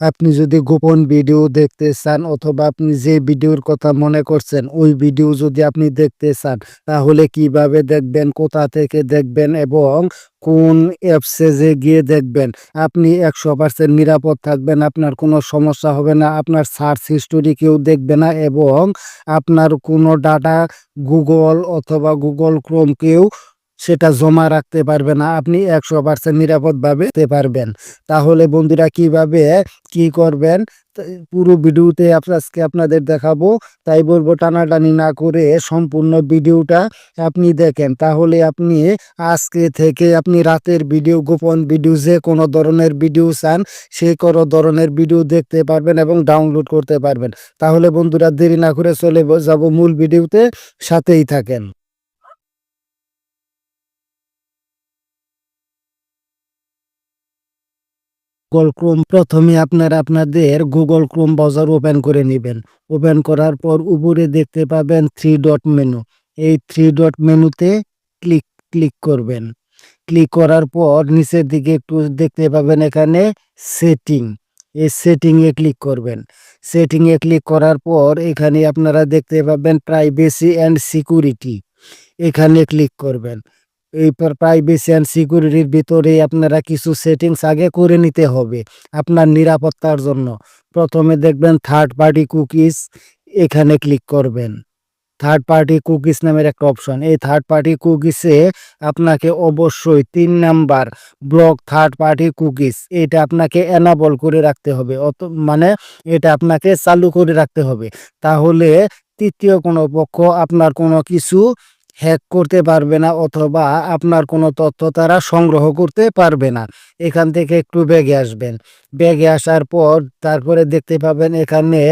আপনি যদি গোপন ভিডিও দেখতে চান অথবা আপনি যে ভিডিওর কথা মনে করছেন, ওই ভিডিও যদি আপনি দেখতে চান, তাহলে কীভাবে দেখবেন, কোথা থেকে দেখবেন এবং কোন অ্যাপসে যে গিয়ে দেখবেন? আপনি একশো পার্সেন্ট নিরাপদ থাকবেন, আপনার কোনো সমস্যা হবে না, আপনার সার্চ হিস্টোরি কেউ দেখবে না এবং আপনার কোনো ডাটা গুগল অথবা গুগল ক্রোম কেউ সেটা জমা রাখতে পারবে না। আপনি একশো পার্সেন্ট নিরাপদভাবে দিতে পারবেন। তাহলে বন্ধুরা কীভাবে, কি করবেন? পুরো ভিডিওতে আজকে আপনাদের দেখাবো। তাই বলব টানাটানি না করে সম্পূর্ণ ভিডিওটা আপনি দেখেন। তাহলে আপনি আজকে থেকে আপনি রাতের ভিডিও, গোপন ভিডিও, যে কোনো ধরনের ভিডিও চান সেই কোনো ধরনের ভিডিও দেখতে পারবেন এবং ডাউনলোড করতে পারবেন। তাহলে বন্ধুরা দেরি না করে চলে যাব মূল ভিডিওতে। সাথেই থাকেন। গুগল ক্রোম প্রথমে আপনারা আপনাদের গুগল ক্রোম ব্রাউজার ওপেন করে নেবেন। ওপেন করার পর উপরে দেখতে পাবেন থ্রি ডট মেনু এই থ্রি ডট মেনুতে ক্লিক ক্লিক করবেন। ক্লিক করার পর নিচের দিকে একটু দেখতে পাবেন এখানে সেটিং এই সেটিংয়ে ক্লিক করবেন। সেটিংয়ে ক্লিক করার পর এখানে আপনারা দেখতে পাবেন প্রাইভেসি অ্যান্ড সিকিউরিটি এখানে ক্লিক করবেন। এই প্রাইভেসি অ্যান্ড সিকিউরিটির ভিতরে আপনারা কিছু সেটিংস আগে করে নিতে হবে আপনার নিরাপত্তার জন্য। প্রথমে দেখবেন থার্ড পার্টি কুকিজ এখানে ক্লিক করবেন। থার্ড পার্টি কুকিজ নামের একটা অপশন এই থার্ড পার্টি কুকিজে আপনাকে অবশ্যই তিন number block third party cookies এটা আপনাকে এনাবল করে রাখতে হবে। অত মানে এটা আপনাকে চালু করে রাখতে হবে। তাহলে তৃতীয় কোনো পক্ষ আপনার কোনো কিছু হ্যাক করতে পারবে না অথবা আপনার কোনো তথ্য তারা সংগ্রহ করতে পারবে না। এখান থেকে একটু ব্যাগে আসবেন। ব্যাগে আসার পর তারপরে দেখতে পাবেন এখানে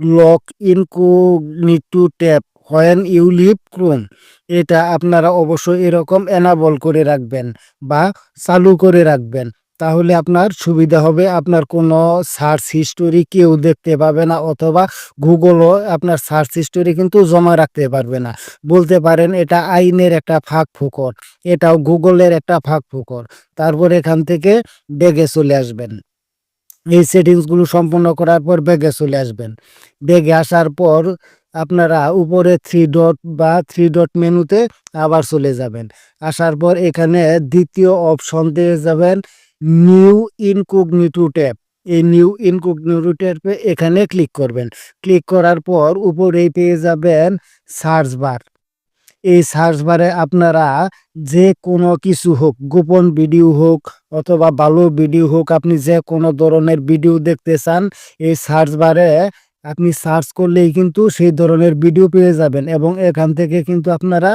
lock incognito tab when you leave Chrome এটা আপনারা অবশ্যই এরকম এনাবল করে রাখবেন বা চালু করে রাখবেন। তাহলে আপনার সুবিধা হবে। আপনার কোনো সার্চ হিস্টোরি কেউ দেখতে পাবে না অথবা গুগলও আপনার সার্চ হিস্টোরি কিন্তু জমা রাখতে পারবে না। বলতে পারেন এটা আইনের একটা ফাঁক ফুকর, এটাও গুগলের একটা ফাঁক ফুকর। তারপর এখান থেকে ব্যাগে চলে আসবেন। এই সেটিংসগুলো সম্পূর্ণ করার পর ব্যাগে চলে আসবেন। ব্যাগে আসার পর আপনারা উপরে থ্রি ডট বা থ্রি ডট মেনুতে আবার চলে যাবেন। আসার পর এখানে দ্বিতীয় অপশন দিয়ে যাবেন। নিউ ইনকোগনিটো ট্যাব এই নিউ ইনকোগনিটো ট্যাবে এখানে ক্লিক করবেন। ক্লিক করার পর উপরেই পেয়ে যাবেন সার্চ বার এই সার্চ বারে আপনারা যে কোনো কিছু হোক, গোপন ভিডিও হোক অথবা ভালো ভিডিও হোক, আপনি যে কোনো ধরনের ভিডিও দেখতে চান, এই সার্চ বারে আপনি সার্চ করলেই কিন্তু সেই ধরনের ভিডিও পেয়ে যাবেন এবং এখান থেকে কিন্তু আপনারা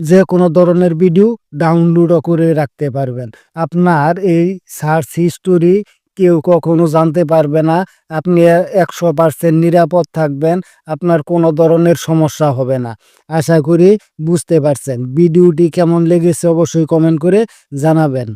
যে কোনো ধরনের ভিডিও ডাউনলোডও করে রাখতে পারবেন। আপনার এই সার্চ হিস্টোরি কেউ কখনো জানতে পারবে না। আপনি একশো পার্সেন্ট নিরাপদ থাকবেন, আপনার কোনো ধরনের সমস্যা হবে না। আশা করি বুঝতে পারছেন। ভিডিওটি কেমন লেগেছে অবশ্যই কমেন্ট করে জানাবেন।